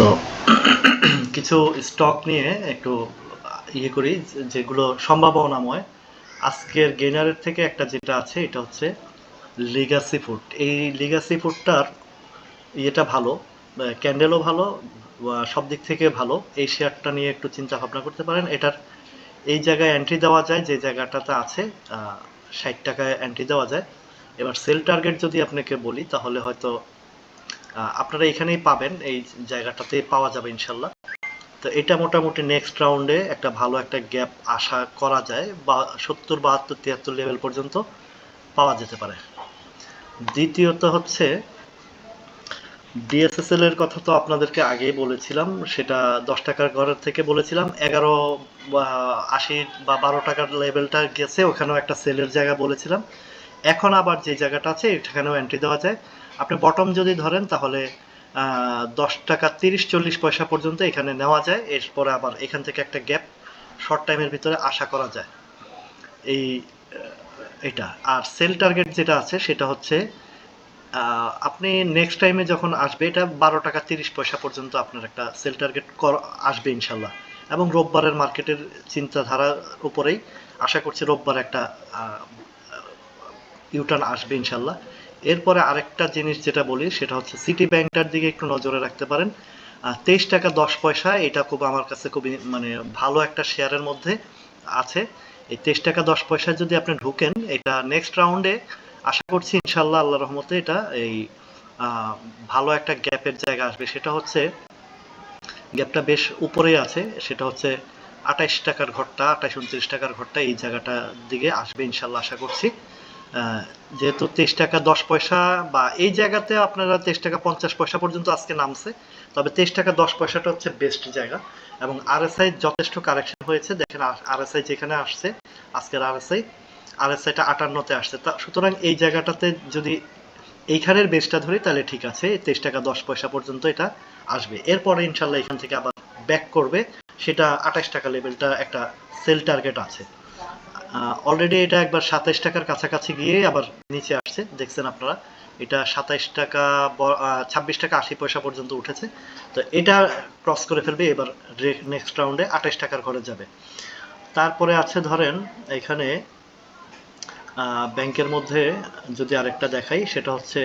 তো কিছু স্টক নিয়ে একটু ইয়ে করি যেগুলো সম্ভাবনাময়। আজকের গেনারের থেকে একটা যেটা আছে, এটা হচ্ছে লিগাসি ফুড এই লিগাসি ফুডটার ইয়েটা ভালো ক্যান্ডেলও ভালো সব দিক থেকে ভালো। এই শেয়ারটা নিয়ে একটু চিন্তা ভাবনা করতে পারেন। এটার, এই জায়গায় এন্ট্রি দেওয়া যায়, যে জায়গাটাতে আছে ষাট টাকায় এন্ট্রি দেওয়া যায়। এবার সেল টার্গেট যদি আপনাকে বলি, তাহলে হয়তো আপনারা এখানেই পাবেন, এই জায়গাটাতে পাওয়া যাবে ইনশাল্লাহ। তো এটা মোটামুটি নেক্সট রাউন্ডে একটা ভালো একটা গ্যাপ আশা করা যায়, বা সত্তর, বাহাত্তর, তিয়াত্তর লেভেল পর্যন্ত পাওয়া যেতে পারে। দ্বিতীয়ত হচ্ছে ডিএসএসএল এর কথা তো আপনাদেরকে আগেই বলেছিলাম, সেটা দশ টাকার ঘরের থেকে বলেছিলাম, এগারো আশি বা বারো টাকার লেভেলটা গেছে, ওখানেও একটা সেলের জায়গা বলেছিলাম। এখন আবার যে জায়গাটা আছে, এখানেও এন্ট্রি দেওয়া যায়। আপনি বটম যদি ধরেন, তাহলে দশ টাকা তিরিশ, চল্লিশ পয়সা পর্যন্ত এখানে নেওয়া যায়। এরপরে আবার এখান থেকে একটা গ্যাপ শর্ট টাইমের ভিতরে আশা করা যায়। এই এটা। আর সেল টার্গেট যেটা আছে, সেটা হচ্ছে আপনি নেক্সট টাইমে যখন আসবে, এটা বারো টাকা তিরিশ পয়সা পর্যন্ত আপনার একটা সেল টার্গেট আসবে ইনশাল্লাহ। এবং রোববারের মার্কেটের চিন্তাধারার উপরেই আশা করছি রোববার একটা ইউটার্ন আসবে ইনশাল্লাহ। এরপরে আরেকটা জিনিস যেটা বলি, সেটা হচ্ছে সিটি ব্যাংকটার দিকে একটু নজরে রাখতে পারেন। তেইশ টাকা দশ পয়সা, এটা খুব আমার কাছে খুবই মানে ভালো একটা শেয়ারের মধ্যে আছে। এই তেইশ টাকা দশ পয়সা যদি আপনি ঢুকেন, এটা নেক্সট রাউন্ডে আশা করছি ইনশাল্লাহ আল্লাহ রহমতে এটা এই ভালো একটা গ্যাপের জায়গা আসবে। সেটা হচ্ছে গ্যাপটা বেশ উপরেই আছে। সেটা হচ্ছে আঠাইশ টাকার ঘরটা, আঠাইশ, উনত্রিশ টাকার ঘরটা এই জায়গাটার দিকে আসবে ইনশাল্লাহ আশা করছি। যেহেতু তেইশ টাকা দশ পয়সা বা এই জায়গাতে আপনারা তেইশ টাকা পঞ্চাশ পয়সা পর্যন্ত আজকে নামছে, তবে তেইশ টাকা দশ পয়সাটা হচ্ছে বেস্ট জায়গা। এবং আরএসআই যথেষ্ট কারেকশন হয়েছে, দেখেন আরএসআই যেখানে আসছে, আজকের আরএসআই আরএসআইটা আটান্নতে আসছে। তা সুতরাং এই জায়গাটাতে যদি এইখানের বেসটা ধরি, তাহলে ঠিক আছে, তেইশ টাকা দশ পয়সা পর্যন্ত এটা আসবে। এরপরে ইনশাল্লাহ এখান থেকে আবার ব্যাক করবে, সেটা আঠাশ টাকা লেভেলটা একটা সেল টার্গেট আছে। অলরেডি এটা একবার সাতাইশ টাকার কাছাকাছি গিয়ে আবার নিচে আসছে, দেখছেন আপনারা। এটা সাতাইশ টাকা ছাব্বিশ টাকা আশি পয়সা পর্যন্ত উঠেছে। তো এটা ক্রস করে ফেলবে, এবার নেক্সট রাউন্ডে আঠাইশ টাকার ঘরে যাবে। তারপরে আছে ধরেন, এখানে ব্যাংকের মধ্যে যদি আরেকটা দেখাই, সেটা হচ্ছে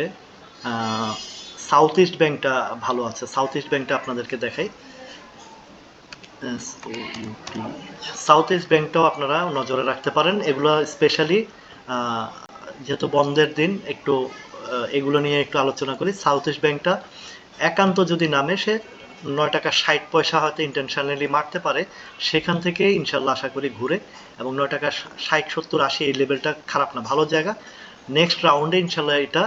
সাউথ ইস্ট ব্যাংকটা ভালো আছে। সাউথ ইস্ট ব্যাংকটা আপনাদেরকে দেখাই। সাউথ ইস্ট ব্যাংকটাও আপনারা নজরে রাখতে পারেন। এগুলো স্পেশালি যেহেতু বন্ধের দিন, একটু এগুলো নিয়ে একটু আলোচনা করি। সাউথ ইস্ট ব্যাংকটা একান্ত যদি নামে, সে নয় টাকা ষাট পয়সা হয়তো ইন্টেনশনালি মারতে পারে। সেখান থেকে ইনশাল্লাহ আশা করি ঘুরে। এবং নয় টাকা ষাট, সত্তর, আশি, এই লেভেলটা খারাপ না, ভালো জায়গা। নেক্সট রাউন্ডে ইনশাল্লাহ এটা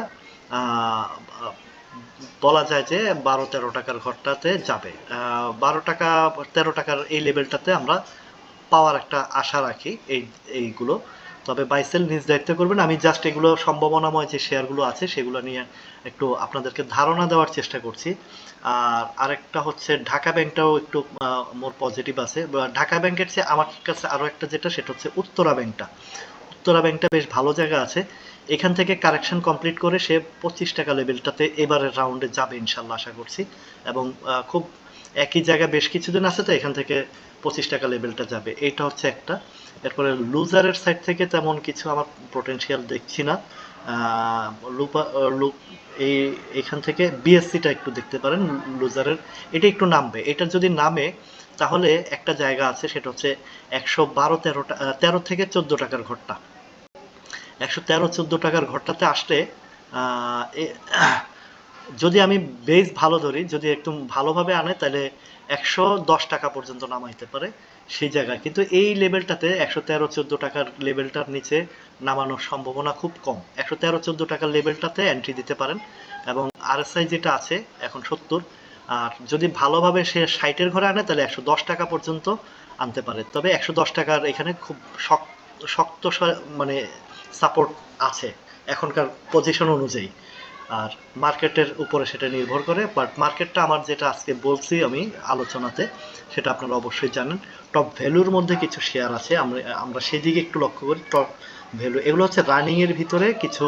বলা যায় যে বারো তেরো টাকার ঘরটাতে যাবে। বারো টাকা, তেরো টাকার এই লেভেলটাতে আমরা পাওয়ার একটা আশা রাখি এই, এইগুলো। তবে বাইসেল নিজ দায়িত্ব করবেন। আমি জাস্ট এগুলো সম্ভাবনাময় যে শেয়ারগুলো আছে, সেগুলো নিয়ে একটু আপনাদেরকে ধারণা দেওয়ার চেষ্টা করছি। আর আরেকটা হচ্ছে ঢাকা ব্যাংকটাও একটু মোর পজিটিভ আছে। ঢাকা ব্যাংকের চেয়ে আমার কাছে আরও একটা যেটা, সেটা হচ্ছে উত্তরা ব্যাংকটা উত্তরা ব্যাংকটা বেশ ভালো জায়গা আছে। এখান থেকে কারেকশন কমপ্লিট করে সে পঁচিশ টাকা লেভেলটাতে এবারের রাউন্ডে যাবে ইনশাল্লাহ আশা করছি। এবং খুব একই জায়গায় বেশ কিছুদিন আছে তো এখান থেকে পঁচিশ টাকা লেভেলটা যাবে। এইটা হচ্ছে একটা। এরপরে লুজারের সাইড থেকে তেমন কিছু আমার পোটেনশিয়াল দেখছি না। লুপা লুপ এই, এখান থেকে বিএসসিটা একটু দেখতে পারেন, লুজারের। এটা একটু নামবে। এটা যদি নামে, তাহলে একটা জায়গা আছে, সেটা হচ্ছে একশো বারো তেরো তেরো থেকে চোদ্দ টাকার ঘরটা। একশো তেরো চোদ্দ টাকার ঘরটাতে আসলে যদি আমি বেস ভালো ধরি, যদি একদম ভালোভাবে আনে, তাহলে একশো দশ টাকা পর্যন্ত নামাইতে পারে সেই জায়গায়। কিন্তু এই লেভেলটাতে একশো তেরো চোদ্দ টাকার লেভেলটার নিচে নামানোর সম্ভাবনা খুব কম। একশো তেরো চোদ্দ টাকার লেভেলটাতে এন্ট্রি দিতে পারেন এবং আরএসআই যেটা আছে, এখন সত্তর, আর যদি ভালোভাবে সে ষাটের ঘরে আনে, তাহলে একশো দশ টাকা পর্যন্ত আনতে পারে। তবে একশো দশ টাকার এখানে খুব শক্ত মানে সাপোর্ট আছে, এখনকার পজিশন অনুযায়ী। আর মার্কেটের উপরে সেটা নির্ভর করে বাট মার্কেটটা আমার যেটা আজকে বলছি আমি আলোচনাতে, সেটা আপনারা অবশ্যই জানেন। টপ ভ্যালুর মধ্যে কিছু শেয়ার আছে, আমরা আমরা সেদিকে একটু লক্ষ্য করি টপ ভ্যালু এগুলো হচ্ছে রানিং এর ভিতরে কিছু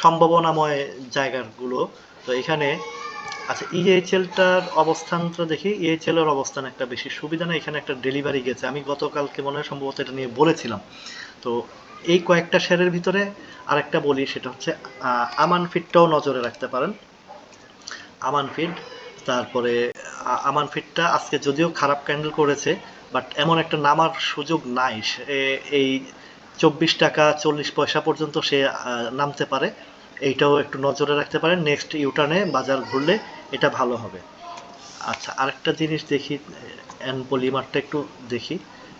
সম্ভাবনাময় জায়গাগুলো। তো এখানে আচ্ছা ইএইচএলটার অবস্থানটা দেখি। ইএইচএল এর অবস্থান একটা বেশি সুবিধা না, এখানে একটা ডেলিভারি গেছে। আমি গতকালকে মনে হয় সম্ভবত এটা নিয়ে বলেছিলাম। তো এই কয়েকটা শেয়ারের ভিতরে আরেকটা বলি, সেটা হচ্ছে আমান ফিটটাও নজরে রাখতে পারেন। আমান ফিড তারপরে আমান ফিডটা আজকে যদিও খারাপ ক্যান্ডেল করেছে বাট এমন একটা নামার সুযোগ নাই। এই চব্বিশ টাকা চল্লিশ পয়সা পর্যন্ত সে নামতে পারে। এইটাও একটু নজরে রাখতে পারেন। নেক্সট ইউটার্নে বাজার ঘুরলে এটা ভালো হবে। আচ্ছা আরেকটা জিনিস দেখি এন পলিমারটা একটু দেখি।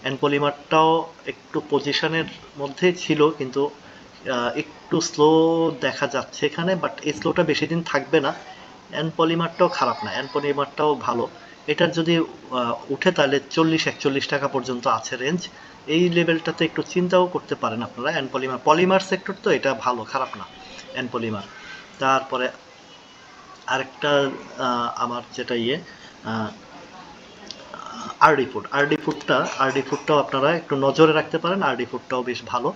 এন পলিমারটাও একটু পজিশনের মধ্যে ছিল, কিন্তু একটু স্লো দেখা যাচ্ছে এখানে বাট এই স্লোটা বেশি দিন থাকবে না। এন পলিমারটাও খারাপ না এন পলিমারটাও ভালো। এটার যদি উঠে তাহলে চল্লিশ, একচল্লিশ টাকা পর্যন্ত আছে রেঞ্জ এই লেভেলটাতে একটু চিন্তাও করতে পারেন আপনারা এন পলিমার পলিমার সেক্টর তো এটা ভালো, খারাপ না এন পলিমার। তারপরে আরেকটা আমার যেটা ইয়ে আরডি ফুড আরডি ফুডটা আরডি ফুডটাও আপনারা একটু নজরে রাখতে পারেন আরডি ফুডটাও বেশ ভালো।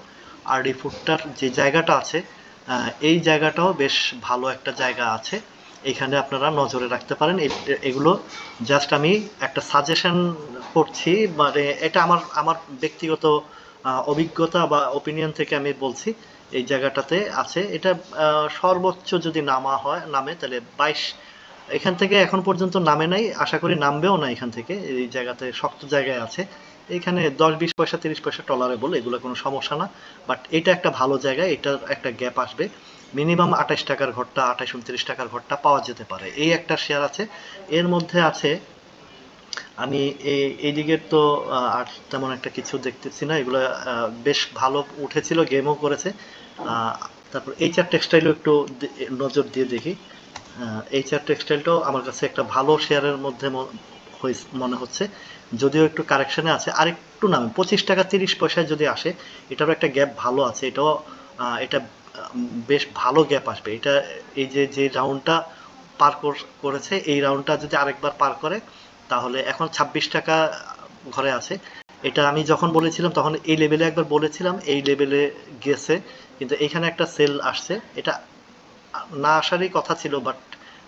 আরডি ফুডটার যে জায়গাটা আছে এই জায়গাটাও বেশ ভালো একটা জায়গা আছে। এখানে আপনারা নজরে রাখতে পারেন। এগুলো জাস্ট আমি একটা সাজেশন করছি মানে এটা আমার আমার ব্যক্তিগত অভিজ্ঞতা বা ওপিনিয়ন থেকে আমি বলছি। এই জায়গাটাতে আছে। এটা সর্বোচ্চ যদি নামা হয়, নামে, তাহলে বাইশ, এখান থেকে এখন পর্যন্ত নামে নাই, আশা করি নামবেও না এখান থেকে। এই জায়গাতে শক্ত জায়গায় আছে। এখানে দশ, বিশ পয়সা, তিরিশ পয়সা টলারেবল এগুলো কোনো সমস্যা না। বাট এটা একটা ভালো জায়গা, এটার একটা গ্যাপ আসবে। মিনিমাম আঠাশ টাকার ঘরটা, আঠাশ, উনত্রিশ টাকার ঘরটা পাওয়া যেতে পারে। এই একটা শেয়ার আছে। এর মধ্যে আছে, আমি এই এই দিকের তো আর তেমন একটা কিছু দেখতেছি না। এগুলো বেশ ভালো উঠেছিল গেমও করেছে। তারপর এইচআর টেক্সটাইলও একটু নজর দিয়ে দেখি। এইচআর টেক্সটাইলটাও আমার কাছে একটা ভালো শেয়ারের মধ্যে মনে হচ্ছে। যদিও একটু কারেকশানে আছে। আর একটু নামে, পঁচিশ টাকা তিরিশ পয়সায় যদি আসে, এটারও একটা গ্যাপ ভালো আছে। এটাও এটা বেশ ভালো গ্যাপ আসবে। এটা, এই যে যে রাউন্ডটা পার কর- করেছে, এই রাউন্ডটা যদি আরেকবার পার করে, তাহলে এখন ছাব্বিশ টাকা ঘরে আছে। এটা আমি যখন বলেছিলাম, তখন এই লেভেলে একবার বলেছিলাম, এই লেভেলে গেছে। কিন্তু এখানে একটা সেল আসছে। এটা না আসারই কথা ছিল বাট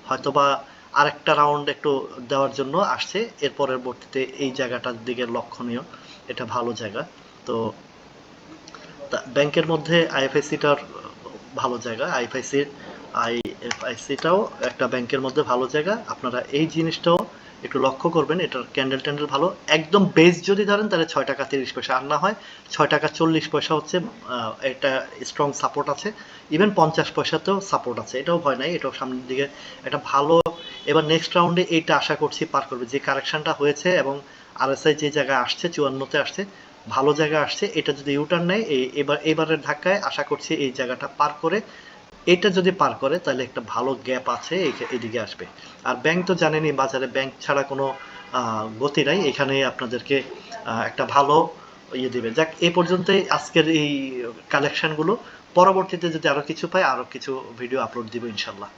হয়তোবা আরেকটা রাউন্ড একটু দেওয়ার জন্য আসছে। এর পরবর্তীতে এই জায়গাটার দিকে লক্ষণীয়। এটা ভালো জায়গা। তো ব্যাংকের মধ্যে আইএফআইসিটার ভালো জায়গা। আইএফআইসির আইএফআইসিটাও একটা ব্যাংকের মধ্যে ভালো জায়গা। আপনারা এই জিনিসটাও একটু লক্ষ্য করবেন, এটার ক্যান্ডেল ট্যান্ডেল ভালো। একদম বেস যদি ধরেন, তাহলে ছয় টাকা তিরিশ পয়সা। আর না হয় ছয় টাকা চল্লিশ পয়সা হচ্ছে এটা স্ট্রং সাপোর্ট আছে। ইভেন পঞ্চাশ পয়সাতেও সাপোর্ট আছে। এটাও ভয় নাই, এটাও সামনের দিকে একটা ভালো। এবার নেক্সট রাউন্ডে এইটা আশা করছি পার করবে। যে কারেকশনটা হয়েছে এবং আরএসআই যে জায়গায় আসছে, চুয়ান্নতে আসছে, ভালো জায়গা আসছে, এটা যদি ইউটার্ন নেয় এই এবার, এবারের ধাক্কায় আশা করছি এই জায়গাটা পার করে এটা যদি পার করে, তাহলে একটা ভালো গ্যাপ আছে এদিকে আসবে। আর ব্যাংক তো জানেনই, বাজারে ব্যাংক ছাড়া কোনো গতি নাই। এখানে আপনাদেরকে একটা ভালো ইয়ে দিবে। যাক, এ পর্যন্তই আজকের এই কালেকশনগুলো পরবর্তীতে যদি আরও কিছু পাই, আরও কিছু ভিডিও আপলোড দিব ইনশাল্লাহ